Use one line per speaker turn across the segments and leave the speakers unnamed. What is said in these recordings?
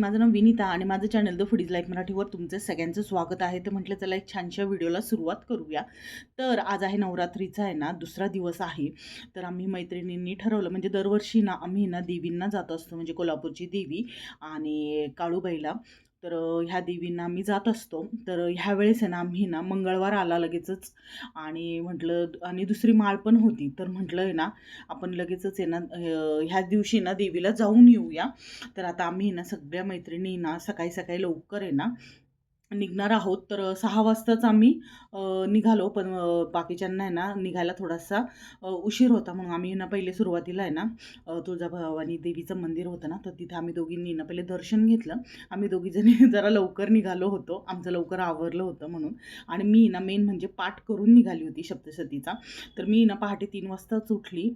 माझं नाव विनीता आणि माझं चॅनल द फुडीज लाईफ मराठीवर तुमचं सगळ्यांचं स्वागत आहे. तर म्हटलं चला एक छानशा व्हिडिओला सुरुवात करूया. तर आज आहे नवरात्रीचा आहे ना दुसरा दिवस आहे. तर आम्ही मैत्रिणींनी ठरवलं म्हणजे दरवर्षी ना आम्ही ना देवींना जात असतो म्हणजे कोल्हापूरची देवी आणि काळूबाईला. तर ह्या देवींना आम्ही जात असतो. तर ह्या वेळेस आहे ना आम्ही ना मंगळवार आला लगेचच. आणि म्हटलं आणि दुसरी माळ पण होती. तर म्हटलं आहे ना आपण लगेचच आहे ना ह्या दिवशी ना देवीला जाऊन येऊया. तर आता आम्ही ना सगळ्या मैत्रिणी ना सकाळी सकाळी लवकर आहे ना निघणार आहोत. तर सहा वाजताच आम्ही निघालो. पण बाकीच्यांना आहे ना निघायला थोडासा उशीर होता. म्हणून आम्ही ना पहिले सुरुवातीला आहे ना तुळजाभवानी देवीचं मंदिर होतं ना तर तिथे आम्ही दोघींनी ना पहिले दर्शन घेतलं. आम्ही दोघीजणी जरा लवकर निघालो होतो. आमचं लवकर आवरलं होतं म्हणून. आणि मी ना मेन म्हणजे पाठ करून निघाली होती सप्तशतीचा तर मी ना पहाटे तीन वाजताच उठली.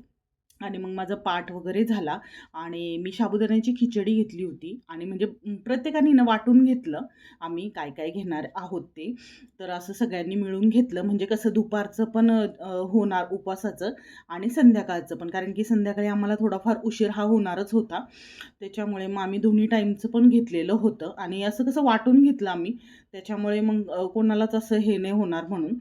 आणि मग माझा पाठ वगैरे झाला. आणि मी साबुदाण्याची खिचडी घेतली होती. आणि म्हणजे प्रत्येकाने ना वाटून घेतलं. आम्ही काय काय घेणार आहोत ते. तर असं सगळ्यांनी मिळून घेतलं. म्हणजे कसं दुपारचं पण होणार उपवासाचं आणि संध्याकाळचं पण. कारण की संध्याकाळी आम्हाला थोडाफार उशीर हा होणारच होता. त्याच्यामुळे मग आम्ही दोन्ही टाईमचं पण घेतलेलं होतं. आणि असं कसं वाटून घेतलं आम्ही. त्याच्यामुळे मग कोणालाच असं हे नाही होणार म्हणून.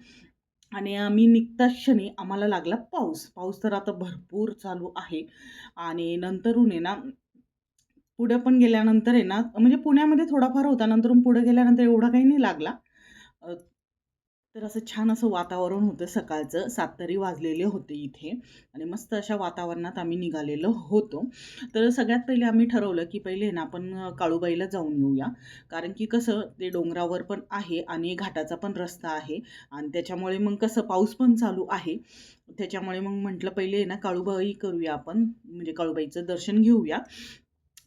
आणि आम्ही निघताच क्षणी आम्हाला लागला पाऊस. पाऊस तर आता भरपूर चालू आहे. आणि नंतरून आहे ना पुढे पण गेल्यानंतर आहे ना म्हणजे पुण्यामध्ये थोडाफार होता. नंतरून पुढे गेल्यानंतर एवढा काही नाही लागला. तर असं छान असं वातावरण होतं सकाळचं. सात तरी वाजलेले होते इथे. आणि मस्त अशा वातावरणात आम्ही निघालेलो होतो. तर सगळ्यात पहिले आम्ही ठरवलं की पहिले ना आपण काळूबाईला जाऊन येऊया. कारण की कसं ते डोंगरावर पण आहे आणि घाटाचा पण रस्ता आहे. आणि त्याच्यामुळे मग कसं पाऊस पण चालू आहे. त्याच्यामुळे मग म्हटलं पहिले ना काळूबाई करूया आपण. म्हणजे काळूबाईचं दर्शन घेऊया.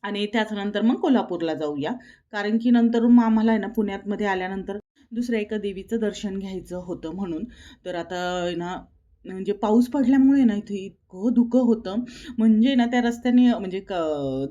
आणि त्याच्यानंतर मग कोल्हापूरला जाऊया. कारण की नंतर मग आम्हाला आहे ना पुण्यातमध्ये आल्यानंतर दुसऱ्या एका देवीचं दर्शन घ्यायचं होतं म्हणून. तर आता ना म्हणजे पाऊस पडल्यामुळे ना इथे इतकं धुकं होतं. म्हणजे ना त्या रस्त्याने म्हणजे क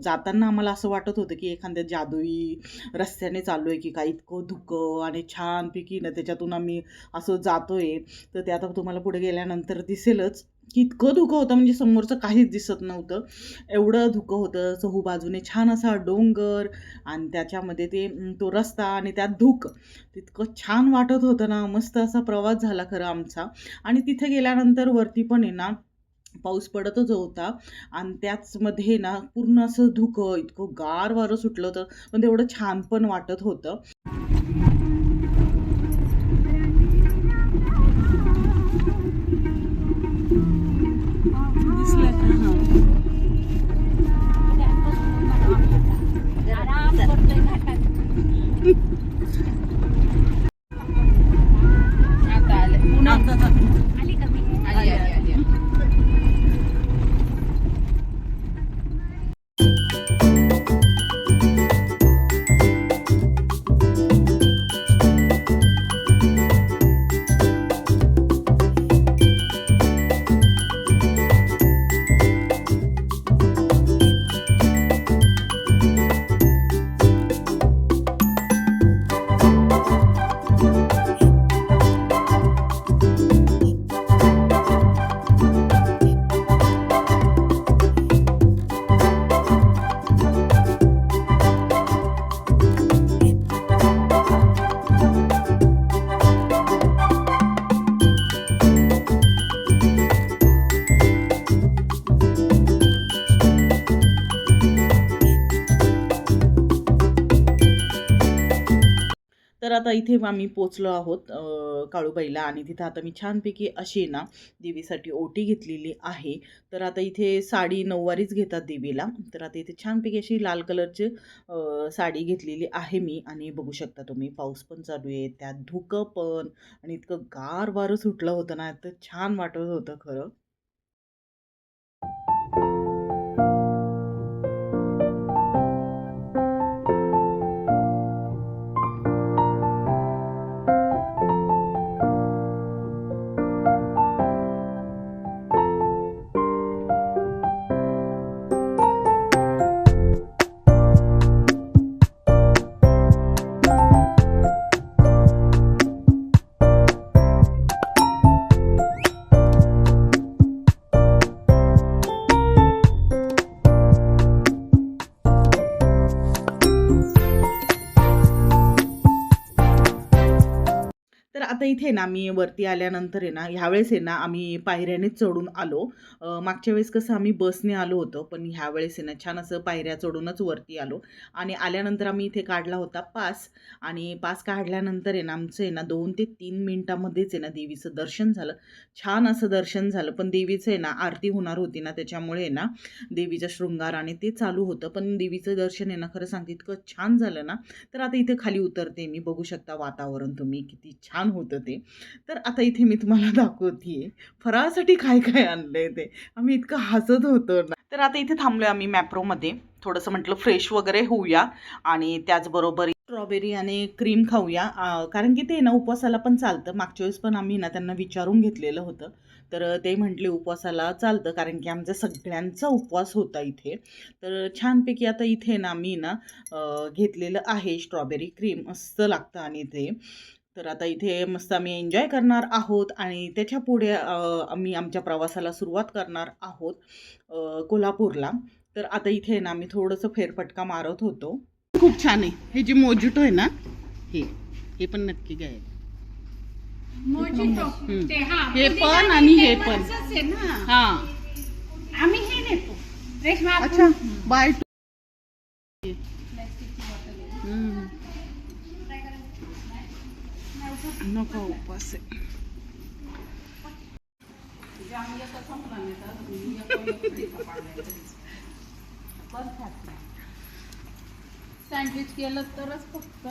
जाताना आम्हाला असं वाटत होतं की एखाद्या जादुई रस्त्याने चाललो आहे की काय इतकं धुकं आणि छानपैकी ना त्याच्यातून आम्ही असं जातो आहे तर ते आता तुम्हाला पुढे गेल्यानंतर दिसेलच. इतकं धुकं होतं म्हणजे समोरचं काहीच दिसत नव्हतं. एवढं धुकं होतं चहू बाजूने छान असा डोंगर आणि त्याच्यामध्ये ते तो रस्ता आणि त्यात धुक. तितकं छान वाटत होतं ना मस्त असा प्रवास झाला खरं आमचा. आणि तिथे गेल्यानंतर वरती पण आहे ना पाऊस पडतच होता. आणि त्याचमध्ये ना पूर्ण असं धुकं इतकं गार वारं सुटलं होतं. पण तेवढं छान पण वाटत होतं. तर आता इथे आम्ही पोचलो आहोत काळूबाईला आणि तिथं आता मी छानपैकी अशी ना देवीसाठी ओटी घेतलेली आहे. तर आता इथे साडी नऊवारीच घेतात देवीला. तर आता इथे छानपैकी अशी लाल कलरची साडी घेतलेली आहे मी. आणि बघू शकता तुम्ही पाऊस पण चालू आहे त्यात धुकं पण आणि इतकं गार वारं सुटलं होतं ना तर छान वाटत होतं खरं. ना मी वरती आल्यानंतर आहे ना ह्यावेळेस आहे ना आम्ही पायऱ्यानेच चढून आलो. मागच्या वेळेस कसं आम्ही बसने आलो होतो पण ह्यावेळेस आहे ना छान असं पायऱ्या चढूनच वरती आलो. आणि आल्यानंतर आम्ही इथे काढला होता पास. आणि पास काढल्यानंतर आहे ना आमचं आहे ना दोन ते तीन मिनटामध्येच आहे ना देवीचं दर्शन झालं. छान असं दर्शन झालं पण देवीचं आहे ना आरती होणार होती ना त्याच्यामुळे आहे ना देवीचा शृंगार आणि ते चालू होतं. पण देवीचं दर्शन आहे ना खरं सांगते इतकं छान झालं ना तर आता इथे खाली उतरते मी. बघू शकता वातावरण तुम्ही किती छान होतं ते. तर आता इथे मी तुम्हाला दाखवते फराळासाठी काय काय आणलंय ते. आम्ही इतकं हसत होतो ना. तर आता इथे थांबलोय आम्ही मॅप्रोमध्ये थोडंसं म्हटलं फ्रेश वगैरे होऊया आणि त्याचबरोबर स्ट्रॉबेरी आणि क्रीम खाऊया. कारण की ते ना उपवासाला पण चालतं. मागच्या वेळेस पण आम्ही ना त्यांना विचारून घेतलेलं होतं. तर ते म्हटले उपवासाला चालतं कारण की आमचा सगळ्यांचा उपवास होता इथे. तर छानपैकी आता इथे ना मी ना घेतलेलं आहे स्ट्रॉबेरी क्रीम. मस्त लागतं आणि ते. तर आता इथे मस्त आम्ही एन्जॉय करणार आहोत आणि त्याच्या पुढे आम्ही आमच्या प्रवासाला सुरुवात करणार आहोत कोल्हापूरला. तर आता इथे ना आम्ही थोडंसं फेरफटका मारत होतो. खूप छान आहे. हे जे मोजिटो आहे ना हे हे पण नक्की घ्याय
हा पुदिना
पण आणि हे पण. हा.
आम्ही हे नेतो.
अच्छा. बाय टू नको उपास आहे
सँडविच केलं तरच फक्त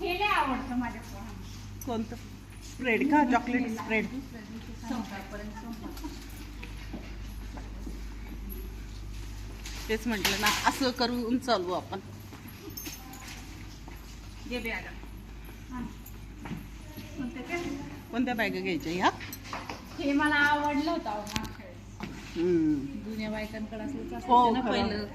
हे लय आवडतं माझ्या पोरांना.
कोणतं स्प्रेड का चॉकलेट स्प्रेड. तेच म्हटलं ना असं करून चालू आपण
घे बॅग.
कोणत्या बॅगा घ्यायच्या ह्या
हे मला आवडलं होतं अहो मागच्या वेळेस. जुन्या बायकांकडे
हो,
ना
खरं.
पहिलं.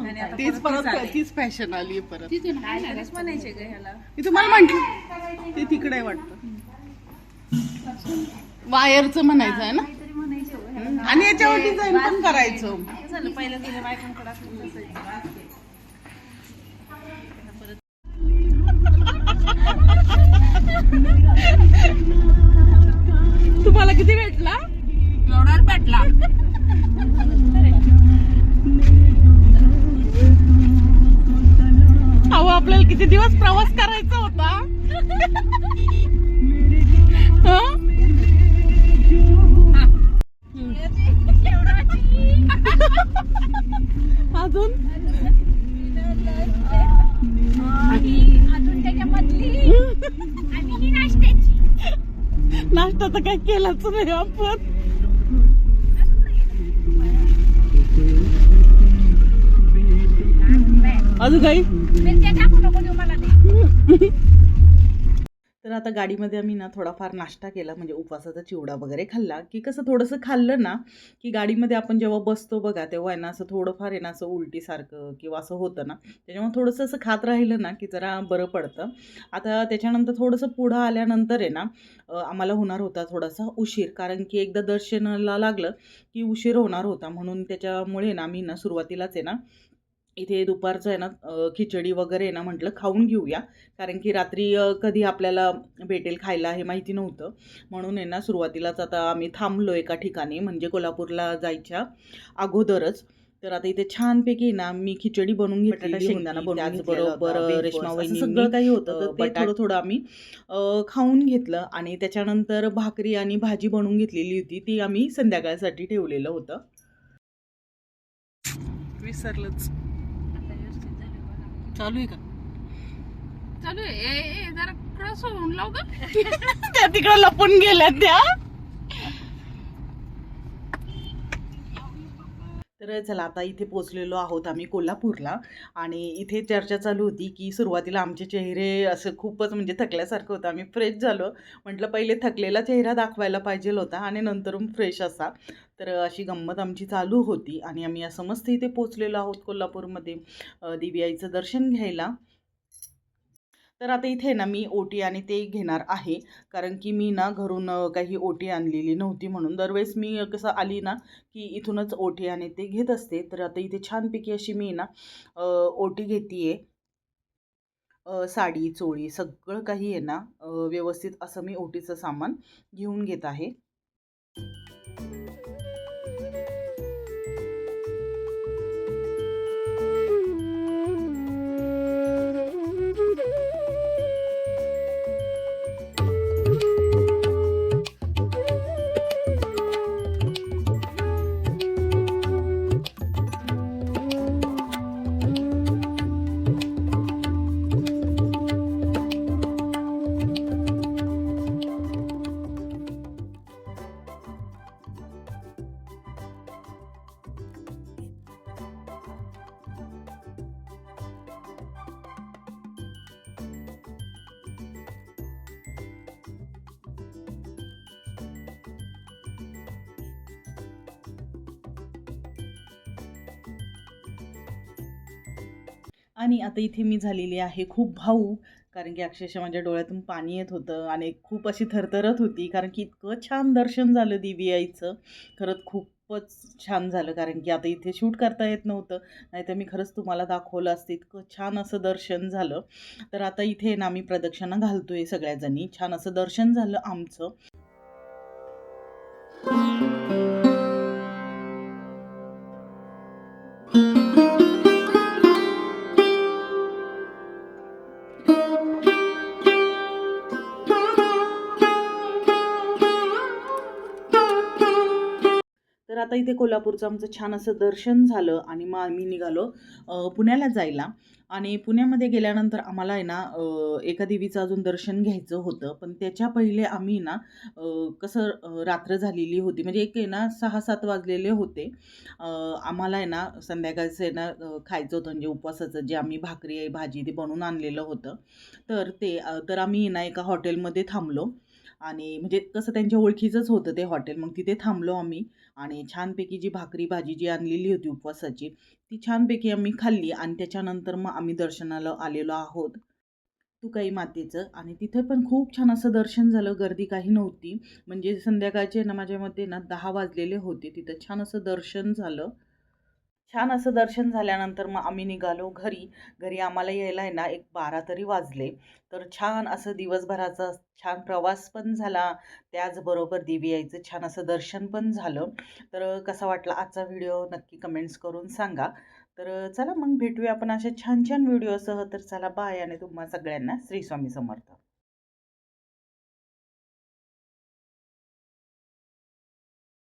आणि आता
तीच
परत
परत
तेच
फॅशन आली परत.
तिथून म्हणायचे ग ह्याला?
मी तुम्हाला म्हंटल ते तिकडे आहे वाटतं. वायरचं म्हणायचं आहे ना?
काहीतरी म्हणायचे हो ह्याला.
आणि याच्यावर डिझाईन पण करायचं.
हे झालं पहिलं जुन्या बायकांकडे असलं
तुम्हाला किती भेटला?
एवढाच भेटला.
अहो आपल्याला किती दिवस प्रवास करायचा होता? हं? अजून? नाश्ता तर काय केलाच नाही आपण. अजून काही? तर आता गाडीमध्ये आम्ही ना थोडाफार नाश्ता केला म्हणजे उपवासाचा चिवडा वगैरे खाल्ला. की कसं थोडंसं खाल्लं ना की गाडीमध्ये आपण जेव्हा बसतो बघा तेव्हा आहे ना असं थोडंफार आहे ना असं उलटीसारखं किंवा असं होतं ना त्याच्यामुळे थोडंसं असं खात राहिलं ना की जरा बरं पडतं. आता त्याच्यानंतर थोडंसं पुढं आल्यानंतर आहे ना आम्हाला होणार होता थोडासा उशीर. कारण की एकदा दर्शनाला लागलं की उशीर होणार होता. म्हणून त्याच्यामुळे ना आम्ही ना सुरुवातीलाच आहे ना इथे दुपारचं आहे ना खिचडी वगैरे आहे ना म्हटलं खाऊन घेऊया. कारण की रात्री कधी आपल्याला भेटेल खायला हे माहिती नव्हतं. म्हणून आहे ना सुरुवातीलाच आता आम्ही थांबलो एका ठिकाणी म्हणजे कोल्हापूरला जायच्या अगोदरच. तर आता इथे छानपैकी ना मी खिचडी बनवून घेतली त्याचबरोबर रेशमा वहिनी सगळं काही होतं. तर ते थोडं थोडं आम्ही खाऊन घेतलं. आणि त्याच्यानंतर भाकरी आणि भाजी बनवून घेतलेली होती. ती आम्ही संध्याकाळसाठी ठेवलेलं होतं. विसरलंच. चालू आहे का?
चालू आहे. ए, ए, जरा क्रॉस होऊन लाव ग
त्या तिकडे लपून गेल्या त्या. तर चला आता इथे पोचलेलो आहोत आम्ही कोल्हापूरला. आणि इथे चर्चा चालू होती की सुरुवातीला आमचे चेहरे असं खूपच म्हणजे थकल्यासारखं होतं. आम्ही फ्रेश झालो. म्हटलं पहिले थकलेला चेहरा दाखवायला पाहिजे होता आणि नंतरून फ्रेश असा. तर अशी गंमत आमची चालू होती आणि आम्ही असं मस्त इथे पोचलेलो आहोत कोल्हापूरमध्ये. दिव्याईचं आईचं दर्शन घ्यायला. तर आता इथे ना मी ओटी आणि ते घेणार आहे. कारण की मी ना घरून काही ओटी आणलेली नव्हती म्हणून. दरवेळेस मी कसं आली ना की इथूनच ओटी आणि ते घेत असते. तर आता इथे छानपैकी अशी मी ना ओटी घेते साडी चोळी सगळं काही आहे ना व्यवस्थित असं मी ओटीचं सामान घेऊन घेत आहे. आणि आता इथे मी झालेली आहे खूप भाऊ कारण की अक्षरशः माझ्या डोळ्यातून पाणी येत होतं आणि खूप अशी थरथरत होती कारण की इतकं छान दर्शन झालं देवी आईचं. खरंच खूपच छान झालं कारण की आता इथे शूट करता येत नव्हतं. नाहीतर मी खरंच तुम्हाला दाखवलं असतं इतकं छान असं दर्शन झालं. तर आता इथे ना मी प्रदक्षिणा घालतो आहे सगळ्याजणी. छान असं दर्शन झालं आमचं. आता इथे कोल्हापूरचं आमचं छान असं दर्शन झालं आणि मग आम्ही निघालो पुण्याला जायला. आणि पुण्यामध्ये गेल्यानंतर आम्हाला आहे ना एका देवीचं अजून दर्शन घ्यायचं होतं. पण त्याच्या पहिले आम्ही ना कसं रात्र झालेली होती. म्हणजे एक आहे ना सहा सात वाजलेले होते. आम्हाला आहे ना संध्याकाळचं आहे ना खायचं होतं. म्हणजे उपवासाचं जे आम्ही भाकरी आहे भाजी ते बनवून आणलेलं होतं. तर ते तर आम्ही ना एका हॉटेलमध्ये थांबलो. आणि म्हणजे कसं त्यांच्या ओळखीचंच होतं ते हॉटेल. मग तिथे थांबलो आम्ही आणि छानपैकी जी भाकरी भाजी जी आणलेली होती उपवासाची ती छानपैकी आम्ही खाल्ली आणि त्याच्यानंतर मग आम्ही दर्शनाला आलेलो आहोत. तुकाई मातेचं आणि तिथे पण खूप छान असं दर्शन झालं. गर्दी काही नव्हती. म्हणजे संध्याकाळचे ना माझ्या मते ना दहा वाजलेले होते. तिथं छान असं दर्शन झालं. छान असं दर्शन झाल्यानंतर मग आम्ही निघालो घरी. घरी आम्हाला यायला आहे ना एक बारा तरी वाजले. तर छान असं दिवसभराचा छान प्रवास पण झाला. त्याचबरोबर देवी यायचं छान असं दर्शन पण झालं. तर कसा वाटला आजचा व्हिडिओ नक्की कमेंट्स करून सांगा. तर चला मग भेटूया आपण अशा छान छान व्हिडिओसह. तर चला बाय आणि तुम्हा सगळ्यांना श्री स्वामी समर्थ.